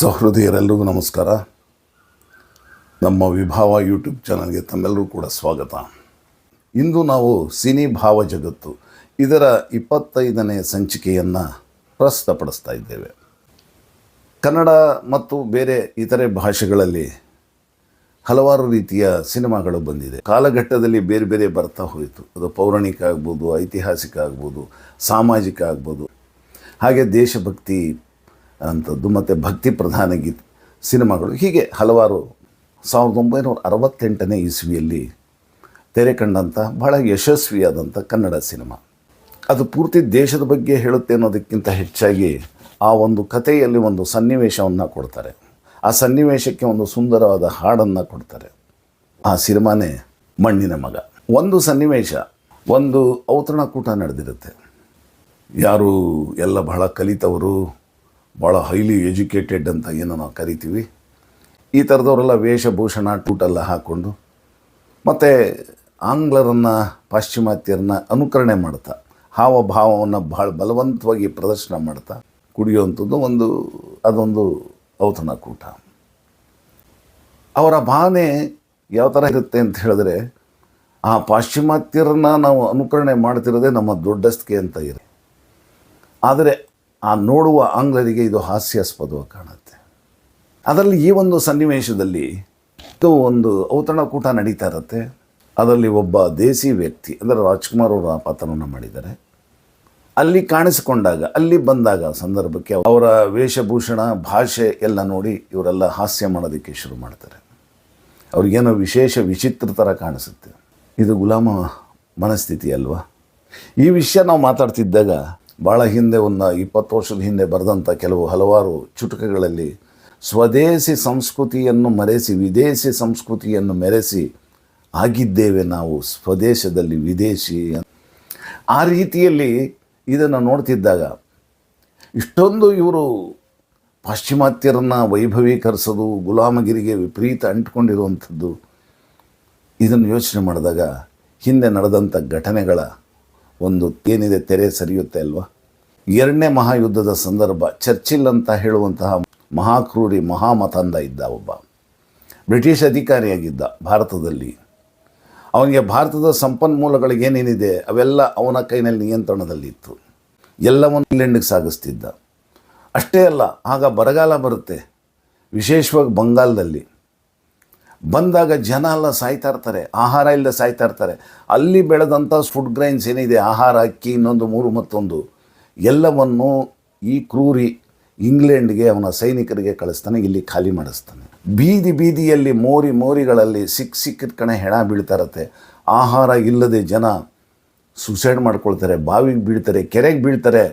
ಸಹೃದಯರೆಲ್ಲರಿಗೂ ನಮಸ್ಕಾರ. ನಮ್ಮ ವಿಭಾವ ಯೂಟ್ಯೂಬ್ ಚಾನಲ್ಗೆ ತಮ್ಮೆಲ್ಲರೂ ಕೂಡ ಸ್ವಾಗತ. ಇಂದು ನಾವು ಸಿನಿ ಭಾವ ಜಗತ್ತು ಇದರ ಇಪ್ಪತ್ತೈದನೇ ಸಂಚಿಕೆಯನ್ನು ಪ್ರಸ್ತುತಪಡಿಸ್ತಾ ಇದ್ದೇವೆ. ಕನ್ನಡ ಮತ್ತು ಬೇರೆ ಇತರೆ ಭಾಷೆಗಳಲ್ಲಿ ಹಲವಾರು ರೀತಿಯ ಸಿನಿಮಾಗಳು ಬಂದಿದೆ. ಕಾಲಘಟ್ಟದಲ್ಲಿ ಬೇರೆ ಬೇರೆ ಬರ್ತಾ ಹೋಯಿತು. ಅದು ಪೌರಾಣಿಕ ಆಗ್ಬೋದು, ಐತಿಹಾಸಿಕ ಆಗ್ಬೋದು, ಸಾಮಾಜಿಕ ಆಗ್ಬೋದು. ಹಾಗೆ ದೇಶಭಕ್ತಿ ಅಂಥದ್ದು ಮತ್ತು ಭಕ್ತಿ ಪ್ರಧಾನ ಗೀತೆ, ಸಿನಿಮಾಗಳು. ಹೀಗೆ ಹಲವಾರು, ಸಾವಿರದ ಒಂಬೈನೂರ ಅರವತ್ತೆಂಟನೇ ಇಸ್ವಿಯಲ್ಲಿ ತೆರೆ ಕಂಡಂಥ ಬಹಳ ಯಶಸ್ವಿಯಾದಂಥ ಕನ್ನಡ ಸಿನಿಮಾ. ಅದು ಪೂರ್ತಿ ದೇಶದ ಬಗ್ಗೆ ಹೇಳುತ್ತೆ ಅನ್ನೋದಕ್ಕಿಂತ ಹೆಚ್ಚಾಗಿ ಆ ಒಂದು ಕಥೆಯಲ್ಲಿ ಒಂದು ಸನ್ನಿವೇಶವನ್ನು ಕೊಡ್ತಾರೆ. ಆ ಸನ್ನಿವೇಶಕ್ಕೆ ಒಂದು ಸುಂದರವಾದ ಹಾಡನ್ನು ಕೊಡ್ತಾರೆ. ಆ ಸಿನಿಮಾನೇ ಮಣ್ಣಿನ ಮಗ. ಒಂದು ಸನ್ನಿವೇಶ, ಒಂದು ಔತಣಕೂಟ ನಡೆದಿರುತ್ತೆ. ಯಾರು ಎಲ್ಲ ಬಹಳ ಕಲಿತವರು ಭಾಳ ಹೈಲಿ ಎಜುಕೇಟೆಡ್ ಅಂತ ಏನೋ ನಾವು ಕರಿತೀವಿ. ಈ ಥರದವರೆಲ್ಲ ವೇಷಭೂಷಣ, ಟೂಟೆಲ್ಲ ಹಾಕ್ಕೊಂಡು ಮತ್ತು ಆಂಗ್ಲರನ್ನು, ಪಾಶ್ಚಿಮಾತ್ಯರನ್ನ ಅನುಕರಣೆ ಮಾಡ್ತಾ, ಹಾವಭಾವವನ್ನು ಭಾಳ ಬಲವಂತವಾಗಿ ಪ್ರದರ್ಶನ ಮಾಡ್ತಾ ಕುಡಿಯುವಂಥದ್ದು ಒಂದು, ಅದೊಂದು ಔತಣಕೂಟ ಅವರ ಭಾವನೆ ಯಾವ ಥರ ಇರುತ್ತೆ ಅಂತ ಹೇಳಿದ್ರೆ, ಆ ಪಾಶ್ಚಿಮಾತ್ಯರನ್ನ ನಾವು ಅನುಕರಣೆ ಮಾಡ್ತಿರೋದೇ ನಮ್ಮ ದೊಡ್ಡಸ್ತಿಕೆ ಅಂತ ಇದೆ. ಆದರೆ ಆ ನೋಡುವ ಆಂಗ್ಲರಿಗೆ ಇದು ಹಾಸ್ಯಾಸ್ಪದವಾಗಿ ಕಾಣುತ್ತೆ. ಅದರಲ್ಲಿ ಈ ಒಂದು ಸನ್ನಿವೇಶದಲ್ಲಿ ಇದು ಒಂದು ಔತಣಕೂಟ ನಡೀತಾ ಇರುತ್ತೆ. ಅದರಲ್ಲಿ ಒಬ್ಬ ದೇಸಿ ವ್ಯಕ್ತಿ, ಅಂದರೆ ರಾಜ್ಕುಮಾರ್ ಅವರ ಪಾತ್ರವನ್ನು ಮಾಡಿದ್ದಾರೆ. ಅಲ್ಲಿ ಕಾಣಿಸಿಕೊಂಡಾಗ, ಅಲ್ಲಿ ಬಂದಾಗ ಸಂದರ್ಭಕ್ಕೆ ಅವರ ವೇಷಭೂಷಣ, ಭಾಷೆ ಎಲ್ಲ ನೋಡಿ ಇವರೆಲ್ಲ ಹಾಸ್ಯ ಮಾಡೋದಕ್ಕೆ ಶುರು ಮಾಡ್ತಾರೆ. ಅವ್ರಿಗೇನೋ ವಿಶೇಷ ವಿಚಿತ್ರ ಥರ ಕಾಣಿಸುತ್ತೆ. ಇದು ಗುಲಾಮ ಮನಸ್ಥಿತಿ ಅಲ್ವಾ? ಈ ವಿಷಯ ನಾವು ಮಾತಾಡ್ತಿದ್ದಾಗ ಭಾಳ ಹಿಂದೆ ಒಂದು ಇಪ್ಪತ್ತು ವರ್ಷದ ಹಿಂದೆ ಬರೆದಂಥ ಕೆಲವು ಹಲವಾರು ಚುಟುಕಗಳಲ್ಲಿ ಸ್ವದೇಶಿ ಸಂಸ್ಕೃತಿಯನ್ನು ಮರೆಸಿ, ವಿದೇಶಿ ಸಂಸ್ಕೃತಿಯನ್ನು ಮೆರೆಸಿ ಆಗಿದ್ದೇವೆ ನಾವು ಸ್ವದೇಶದಲ್ಲಿ ವಿದೇಶಿ ಆ ರೀತಿಯಲ್ಲಿ ಇದನ್ನು ನೋಡ್ತಿದ್ದಾಗ ಇಷ್ಟೊಂದು ಇವರು ಪಾಶ್ಚಿಮಾತ್ಯರನ್ನು ವೈಭವೀಕರಿಸೋದು, ಗುಲಾಮಗಿರಿಗೆ ವಿಪರೀತ ಅಂಟ್ಕೊಂಡಿರುವಂಥದ್ದು ಇದನ್ನು ಯೋಚನೆ ಮಾಡಿದಾಗ ಹಿಂದೆ ನಡೆದಂಥ ಘಟನೆಗಳ ಒಂದು ಏನಿದೆ ತೆರೆ ಸರಿಯುತ್ತೆ ಅಲ್ವಾ? ಎರಡನೇ ಮಹಾಯುದ್ಧದ ಸಂದರ್ಭ, ಚರ್ಚಿಲ್ ಅಂತ ಹೇಳುವಂತಹ ಮಹಾಕ್ರೂರಿ ಮಹಾಮತಂದ ಇದ್ದ ಒಬ್ಬ. ಬ್ರಿಟಿಷ್ ಅಧಿಕಾರಿಯಾಗಿದ್ದ ಭಾರತದಲ್ಲಿ. ಅವನಿಗೆ ಭಾರತದ ಸಂಪನ್ಮೂಲಗಳಿಗೆ ಏನೇನಿದೆ, ಅವೆಲ್ಲ ಅವನ ಕೈನಲ್ಲಿ ನಿಯಂತ್ರಣದಲ್ಲಿತ್ತು ಎಲ್ಲವನ್ನು ಇಂಗ್ಲೆಂಡಿಗೆ ಸಾಗಿಸ್ತಿದ್ದ. ಅಷ್ಟೇ ಅಲ್ಲ, ಆಗ ಬರಗಾಲ ಬರುತ್ತೆ. ವಿಶೇಷವಾಗಿ ಬಂಗಾಲದಲ್ಲಿ ಬಂದಾಗ ಜನ ಎಲ್ಲ ಸಾಯ್ತಾ ಇರ್ತಾರೆ, ಆಹಾರ ಇಲ್ಲದೆ ಸಾಯ್ತಾ ಇರ್ತಾರೆ. ಅಲ್ಲಿ ಬೆಳೆದಂಥ ಫುಡ್ ಗ್ರೈನ್ಸ್ ಏನಿದೆ, ಆಹಾರ, ಅಕ್ಕಿ, ಇನ್ನೊಂದು ಮೂರು ಮತ್ತೊಂದು, ಎಲ್ಲವನ್ನು ಈ ಕ್ರೂರಿ ಇಂಗ್ಲೆಂಡ್ಗೆ ಅವನ ಸೈನಿಕರಿಗೆ ಕಳಿಸ್ತಾನೆ, ಇಲ್ಲಿ ಖಾಲಿ ಮಾಡಿಸ್ತಾನೆ. ಬೀದಿ ಬೀದಿಯಲ್ಲಿ ಮೋರಿ ಮೋರಿಗಳಲ್ಲಿ ಸಿಕ್ಕ ಸಿಕ್ಕಿದ ಕಣೆ ಹೆಣ ಬೀಳ್ತಾ ಇರತ್ತೆ. ಆಹಾರ ಇಲ್ಲದೆ ಜನ ಸುಸೈಡ್ ಮಾಡ್ಕೊಳ್ತಾರೆ, ಬಾವಿಗೆ ಬೀಳ್ತಾರೆ, ಕೆರೆಗೆ ಬೀಳ್ತಾರೆ.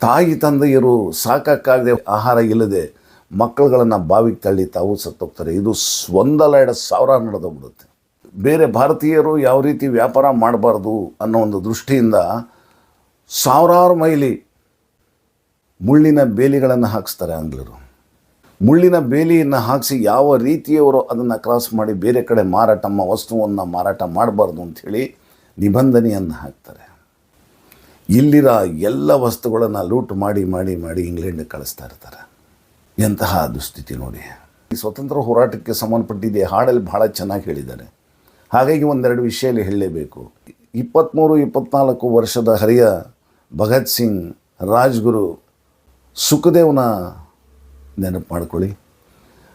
ತಾಯಿ ತಂದೆಯರು ಸಾಕಕ್ಕಾಗದೆ ಆಹಾರ ಇಲ್ಲದೆ ಮಕ್ಕಳುಗಳನ್ನು ಬಾವಿಗೆ ತಳ್ಳಿ ತಾವು ಸತ್ತೋಗ್ತಾರೆ. ಇದು ಒಂದಲ್ಲ ಎರಡು ಸಾವಿರ ನಡೆದೋಗ್ಬಿಡುತ್ತೆ ಬೇರೆ ಭಾರತೀಯರು ಯಾವ ರೀತಿ ವ್ಯಾಪಾರ ಮಾಡಬಾರ್ದು ಅನ್ನೋ ಒಂದು ದೃಷ್ಟಿಯಿಂದ ಸಾವಿರಾರು ಮೈಲಿ ಮುಳ್ಳಿನ ಬೇಲಿಗಳನ್ನು ಹಾಕಿಸ್ತಾರೆ ಆಂಗ್ಲರು. ಮುಳ್ಳಿನ ಬೇಲಿಯನ್ನು ಹಾಕಿಸಿ ಯಾವ ರೀತಿಯವರು ಅದನ್ನು ಕ್ರಾಸ್ ಮಾಡಿ ಬೇರೆ ಕಡೆ ಮಾರಾಟ ವಸ್ತುವನ್ನು ಮಾರಾಟ ಮಾಡಬಾರ್ದು ಅಂಥೇಳಿ ನಿಬಂಧನೆಯನ್ನು ಹಾಕ್ತಾರೆ. ಇಲ್ಲಿರೋ ಎಲ್ಲ ವಸ್ತುಗಳನ್ನು ಲೂಟ್ ಮಾಡಿ ಮಾಡಿ ಮಾಡಿ ಇಂಗ್ಲೆಂಡಿಗೆ ಕಳಿಸ್ತಾ ಇರ್ತಾರೆ. ಎಂತಹ ದುಸ್ಥಿತಿ ನೋಡಿ. ಈ ಸ್ವತಂತ್ರ ಹೋರಾಟಕ್ಕೆ ಸಂಬಂಧಪಟ್ಟಿದ್ದೆ ಹಾಡಲ್ಲಿ ಭಾಳ ಚೆನ್ನಾಗಿ ಹೇಳಿದ್ದಾರೆ. ಹಾಗಾಗಿ ಒಂದೆರಡು ವಿಷಯಲ್ಲಿ ಹೇಳಲೇಬೇಕು. ಇಪ್ಪತ್ತ್ಮೂರು ಇಪ್ಪತ್ತ್ನಾಲ್ಕು ವರ್ಷದ ಹರಿಯ ಭಗತ್ ಸಿಂಗ್ ರಾಜ್ಗುರು ಸುಖದೇವನ ನೆನಪು ಮಾಡ್ಕೊಳ್ಳಿ.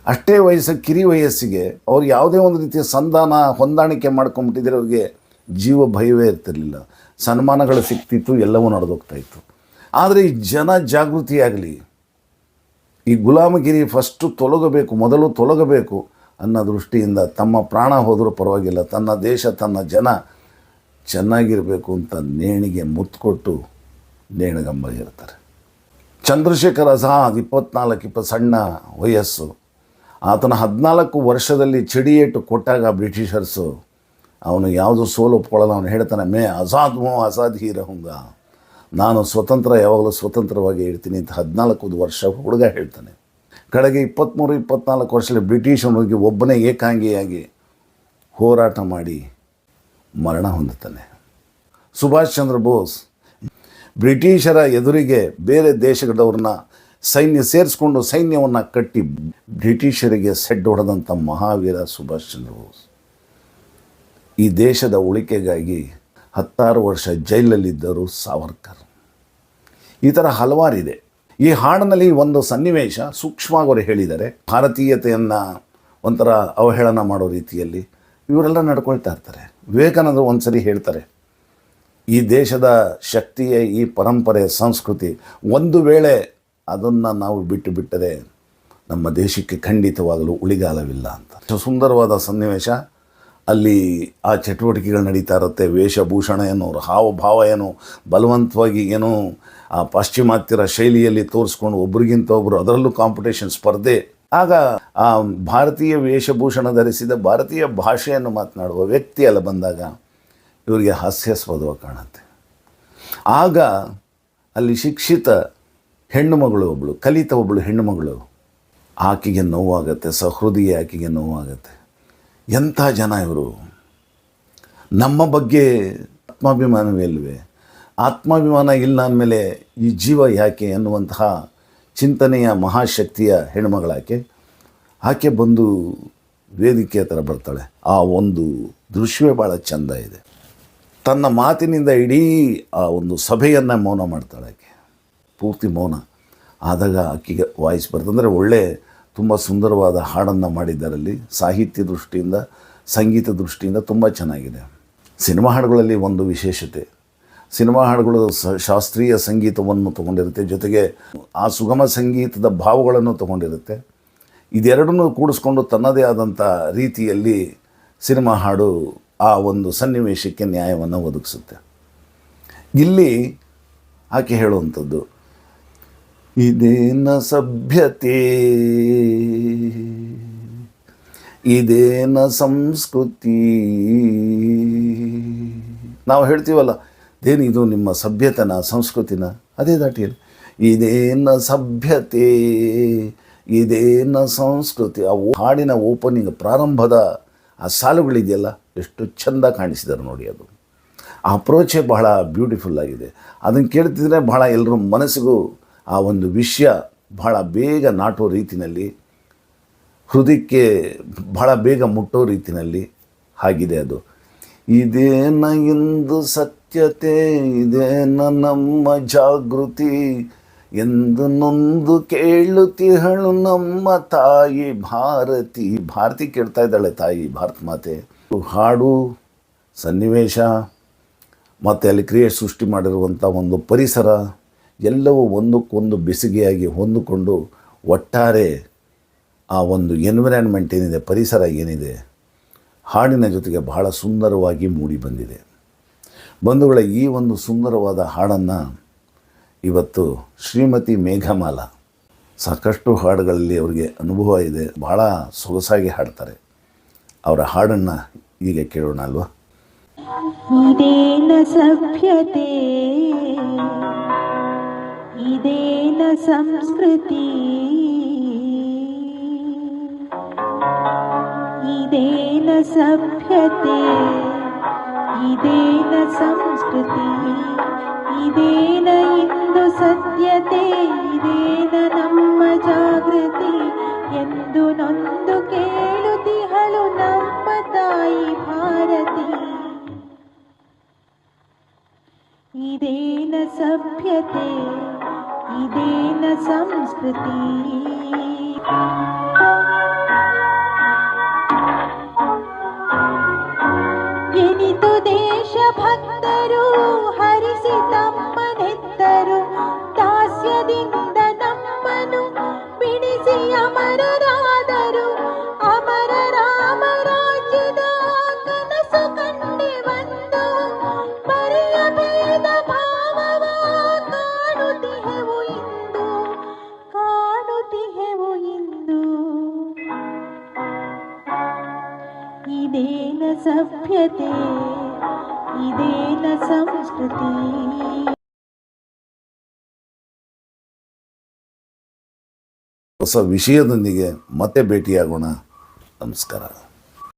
ಅಷ್ಟೇ ವಯಸ್ಸು, ಕಿರಿ ವಯಸ್ಸಿಗೆ ಅವ್ರು ಯಾವುದೇ ಒಂದು ರೀತಿಯ ಸಂಧಾನ, ಹೊಂದಾಣಿಕೆ ಮಾಡ್ಕೊಂಬಿಟ್ಟಿದ್ರೆ ಅವ್ರಿಗೆ ಜೀವ ಭಯವೇ ಇರ್ತಿರಲಿಲ್ಲ. ಸನ್ಮಾನಗಳು ಸಿಗ್ತಿತ್ತು ಎಲ್ಲವೂ ನಡೆದೋಗ್ತಾ ಇತ್ತು. ಆದರೆ ಈ ಜನ ಜಾಗೃತಿಯಾಗಲಿ ಈ ಗುಲಾಮಗಿರಿ ಫಸ್ಟು ತೊಲಗಬೇಕು, ಮೊದಲು ತೊಲಗಬೇಕು ಅನ್ನೋ ದೃಷ್ಟಿಯಿಂದ ತಮ್ಮ ಪ್ರಾಣ ಹೋದರೂ ಪರವಾಗಿಲ್ಲ. ತನ್ನ ದೇಶ, ತನ್ನ ಜನ ಚೆನ್ನಾಗಿರಬೇಕು ಅಂತ ನೇಣಿಗೆ ಮುತ್ಕೊಟ್ಟು ನೇಣಿಗಂಬ ಇರ್ತಾರೆ ಚಂದ್ರಶೇಖರ್ ಆಜಾದ್ ಇಪ್ಪತ್ನಾಲ್ಕು, ಇಪ್ಪತ್ತು ಸಣ್ಣ ವಯಸ್ಸು. ಆತನ ಹದಿನಾಲ್ಕು ವರ್ಷದಲ್ಲಿ ಚಡಿಯೇಟು ಕೊಟ್ಟಾಗ ಬ್ರಿಟಿಷರ್ಸು, ಅವನು ಯಾವುದು ಸೋಲು ಒಪ್ಕೊಳ್ಳಲ್ಲ, ಅವನು ಹೇಳ್ತಾನೆ, ಮೇ ಆಜಾದ್ ಮೋ ಆಜಾದ್ ಹೀರ ರಹುಂಗ ನಾನು ಸ್ವತಂತ್ರ, ಯಾವಾಗಲೂ ಸ್ವತಂತ್ರವಾಗಿ ಹೇಳ್ತೀನಿ ಅಂತ ಹದಿನಾಲ್ಕು ವರ್ಷ ಹುಡುಗ ಹೇಳ್ತಾನೆ. ಕಡೆಗೆ ಇಪ್ಪತ್ತ್ಮೂರು ಇಪ್ಪತ್ನಾಲ್ಕು ವರ್ಷದಲ್ಲಿ ಬ್ರಿಟಿಷನಿಗೆ ಒಬ್ಬನೇ ಏಕಾಂಗಿಯಾಗಿ ಹೋರಾಟ ಮಾಡಿ ಮರಣ ಹೊಂದುತ್ತಾನೆ. ಸುಭಾಷ್ ಚಂದ್ರ ಬೋಸ್ ಬ್ರಿಟಿಷರ ಎದುರಿಗೆ ಬೇರೆ ದೇಶಗಳವ್ರನ್ನ ಸೈನ್ಯ ಸೇರಿಸ್ಕೊಂಡು ಸೈನ್ಯವನ್ನು ಕಟ್ಟಿ ಬ್ರಿಟಿಷರಿಗೆ ಸೆಡ್ ಹೊಡೆದಂಥ ಮಹಾವೀರ ಸುಭಾಷ್ ಚಂದ್ರ ಬೋಸ್. ಈ ದೇಶದ ಉಳಿಕೆಗಾಗಿ ಹತ್ತಾರು ವರ್ಷ ಜೈಲಲ್ಲಿದ್ದರು ಸಾವರ್ಕರ್. ಈ ಥರ ಹಲವಾರಿದೆ. ಈ ಹಾಡಿನಲ್ಲಿ ಒಂದು ಸನ್ನಿವೇಶ ಸೂಕ್ಷ್ಮವಾಗಿ ಅವರು ಹೇಳಿದ್ದಾರೆ ಭಾರತೀಯತೆಯನ್ನು ಒಂಥರ ಅವಹೇಳನ ಮಾಡೋ ರೀತಿಯಲ್ಲಿ ಇವರೆಲ್ಲ ನಡ್ಕೊಳ್ತಾ ಇರ್ತಾರೆ. ವಿವೇಕಾನಂದ ಒಂದ್ಸರಿ ಹೇಳ್ತಾರೆ, ಈ ದೇಶದ ಶಕ್ತಿಯೇ ಈ ಪರಂಪರೆ, ಸಂಸ್ಕೃತಿ, ಒಂದು ವೇಳೆ ಅದನ್ನು ನಾವು ಬಿಟ್ಟು ಬಿಟ್ಟರೆ ನಮ್ಮ ದೇಶಕ್ಕೆ ಖಂಡಿತವಾಗಲೂ ಉಳಿಗಾಲವಿಲ್ಲ ಅಂತ. ಸುಂದರವಾದ ಸನ್ನಿವೇಶ. ಅಲ್ಲಿ ಆ ಚಟುವಟಿಕೆಗಳು ನಡೀತಾ ಇರುತ್ತೆ. ವೇಷಭೂಷಣ ಏನು, ಹಾವಭಾವ ಏನು, ಬಲವಂತವಾಗಿ ಏನು ಆ ಪಾಶ್ಚಿಮಾತ್ಯರ ಶೈಲಿಯಲ್ಲಿ ತೋರಿಸ್ಕೊಂಡು ಒಬ್ರಿಗಿಂತ ಒಬ್ಬರು ಅದರಲ್ಲೂ ಕಾಂಪಿಟೇಷನ್ ಸ್ಪರ್ಧೆ. ಆಗ ಆ ಭಾರತೀಯ ವೇಷಭೂಷಣ ಧರಿಸಿದ ಭಾರತೀಯ ಭಾಷೆಯನ್ನು ಮಾತನಾಡುವ ವ್ಯಕ್ತಿ ಅಲ್ಲ ಬಂದಾಗ ಇವರಿಗೆ ಹಾಸ್ಯಾಸ್ಪದವಾಗಿ ಕಾಣುತ್ತೆ. ಆಗ ಅಲ್ಲಿ ಶಿಕ್ಷಿತ ಹೆಣ್ಣು ಮಗಳು ಒಬ್ಬಳು ಕಲಿತ ಒಬ್ಬಳು ಹೆಣ್ಣು ಮಗಳು. ಆಕೆಗೆ ನೋವಾಗತ್ತೆ, ಸಹೃದಯ ಆಕೆಗೆ ನೋವಾಗತ್ತೆ. ಎಂಥ ಜನ ಇವರು? ನಮ್ಮ ಬಗ್ಗೆ ಆತ್ಮಾಭಿಮಾನವೇ ಇಲ್ವೇ? ಆತ್ಮಾಭಿಮಾನ ಇಲ್ಲ ಅಂದಮೇಲೆ ಈ ಜೀವ ಯಾಕೆ ಅನ್ನುವಂತಹ ಚಿಂತನೆಯ ಮಹಾಶಕ್ತಿಯ ಹೆಣ್ಮಗಳಾಕೆ, ಆಕೆ ಬಂದು ವೇದಿಕೆ ಹತ್ರ ಬರ್ತಾಳೆ. ಆ ಒಂದು ದೃಶ್ಯವೇ ಭಾಳ ಚೆಂದ ಇದೆ. ತನ್ನ ಮಾತಿನಿಂದ ಇಡೀ ಆ ಒಂದು ಸಭೆಯನ್ನು ಮೌನ ಮಾಡ್ತಾಳೆ ಆಕೆ. ಪೂರ್ತಿ ಮೌನ. ಆದಾಗ ಆಕೆಗೆ ವಾಯ್ಸ್ ಬರ್ತಂದರೆ ಒಳ್ಳೆ, ತುಂಬ ಸುಂದರವಾದ ಹಾಡನ್ನು ಮಾಡಿದ್ದಾರಲ್ಲಿ ಸಾಹಿತ್ಯ ದೃಷ್ಟಿಯಿಂದ, ಸಂಗೀತ ದೃಷ್ಟಿಯಿಂದ ತುಂಬ ಚೆನ್ನಾಗಿದೆ. ಸಿನಿಮಾ ಹಾಡುಗಳಲ್ಲಿ ಒಂದು ವಿಶೇಷತೆ ಸಿನಿಮಾ ಹಾಡುಗಳು ಶಾಸ್ತ್ರೀಯ ಸಂಗೀತವನ್ನು ತಗೊಂಡಿರುತ್ತೆ, ಜೊತೆಗೆ ಆ ಸುಗಮ ಸಂಗೀತದ ಭಾವಗಳನ್ನು ತಗೊಂಡಿರುತ್ತೆ. ಇದೆರಡನ್ನೂ ಕೂಡಿಸ್ಕೊಂಡು ತನ್ನದೇ ಆದಂಥ ರೀತಿಯಲ್ಲಿ ಸಿನಿಮಾ ಹಾಡು ಆ ಒಂದು ಸನ್ನಿವೇಶಕ್ಕೆ ನ್ಯಾಯವನ್ನು ಒದಗಿಸುತ್ತೆ. ಇಲ್ಲಿ ಆಕೆ ಹೇಳುವಂಥದ್ದು, ಇದೇನ ಸಭ್ಯತೆ, ಇದೇನ ಸಂಸ್ಕೃತಿ. ನಾವು ಹೇಳ್ತೀವಲ್ಲ ಇದೇನು ಇದು ನಿಮ್ಮ ಸಭ್ಯತನ, ಸಂಸ್ಕೃತಿನ? ಅದೇ ದಾಟಿಯಲ್ಲಿ ಇದೇನ ಸಭ್ಯತೆ, ಇದೇನ ಸಂಸ್ಕೃತಿ? ಆ ಹಾಡಿನ ಓಪನಿಂಗ್ ಪ್ರಾರಂಭದ ಆ ಸಾಲುಗಳಿದೆಯಲ್ಲ, ಎಷ್ಟು ಚೆಂದ ಕಾಣಿಸಿದರು ನೋಡಿ ಅದು. ಆ ಅಪ್ರೋಚೇ ಬಹಳ ಬ್ಯೂಟಿಫುಲ್ ಆಗಿದೆ. ಅದನ್ನು ಕೇಳ್ತಿದ್ರೆ ಬಹಳ ಎಲ್ಲರ ಮನಸ್ಸಿಗೂ ಆ ಒಂದು ವಿಷಯ ಬಹಳ ಬೇಗ ನಾಟೋ ರೀತಿಯಲ್ಲಿ ಹೃದಯಕ್ಕೆ ಬಹಳ ಬೇಗ ಮುಟ್ಟೋ ರೀತಿಯಲ್ಲಿ ಆಗಿದೆ ಅದು. ಇದೇನ ಇಂದು ಸತ್ಯತೆ ಇದೇನ ನಮ್ಮ ಜಾಗೃತಿ. ಎಂದು ನೊಂದು ಕೇಳುತ್ತಿಹಳು ನಮ್ಮ ತಾಯಿ ಭಾರತಿ. ಭಾರತಿ ಕೇಳ್ತಾ ಇದ್ದಾಳೆ ತಾಯಿ, ಭಾರತ ಮಾತೆ. ಹಾಡು, ಸನ್ನಿವೇಶ, ಮತ್ತು ಅಲ್ಲಿ ಕ್ರಿಯೆ ಸೃಷ್ಟಿ ಮಾಡಿರುವಂಥ ಒಂದು ಪರಿಸರ, ಎಲ್ಲವೂ ಒಂದಕ್ಕೊಂದು ಬೆಸುಗೆಯಾಗಿ ಹೊಂದಿಕೊಂಡು ಒಟ್ಟಾರೆ ಆ ಒಂದು ಎನ್ವಿರಾನ್ಮೆಂಟ್ ಏನಿದೆ, ಪರಿಸರ ಏನಿದೆ ಹಾಡಿನ ಜೊತೆಗೆ ಬಹಳ ಸುಂದರವಾಗಿ ಮೂಡಿ ಬಂದಿದೆ. ಬಂಧುಗಳ, ಈ ಒಂದು ಸುಂದರವಾದ ಹಾಡನ್ನು ಇವತ್ತು ಶ್ರೀಮತಿ ಮೇಘಮಾಲ ಸಾಕಷ್ಟು ಹಾಡುಗಳಲ್ಲಿ ಅವರಿಗೆ ಅನುಭವ ಇದೆ, ಬಹಳ ಸೊಗಸಾಗಿ ಹಾಡ್ತಾರೆ. ಅವರ ಹಾಡನ್ನು ಈಗ ಕೇಳೋಣ ಅಲ್ವಾ? ಇದೇನ ಸಭ್ಯತೆ? ಇದೇನ ಸಂಸ್ಕೃತಿ? ಇದೇನ ಸಭ್ಯತೆ ಇದೇನ ಸಂಸ್ಕೃತಿ ಇದೇನ ಇಂದು ಸತ್ಯತೆ ಇದೇನ ನಮ್ಮ ಜಾಗೃತಿ ಎಂದು ನೊಂದು ಕೇಳುತ್ತಿಹಳು ನಮ್ಮ ತಾಯಿ ಭಾರತಿ ಇದೇನ ಸಭ್ಯತೆ ಇದೇನ ಸಂಸ್ಕೃತಿ ಇದೇನ ಸಭ್ಯತೆ ಇದೇನ ಸಂಸ್ಕೃತಿ. ಹೊಸ ವಿಷಯದೊಂದಿಗೆ ಮತ್ತೆ ಭೇಟಿಯಾಗೋಣ. ನಮಸ್ಕಾರ.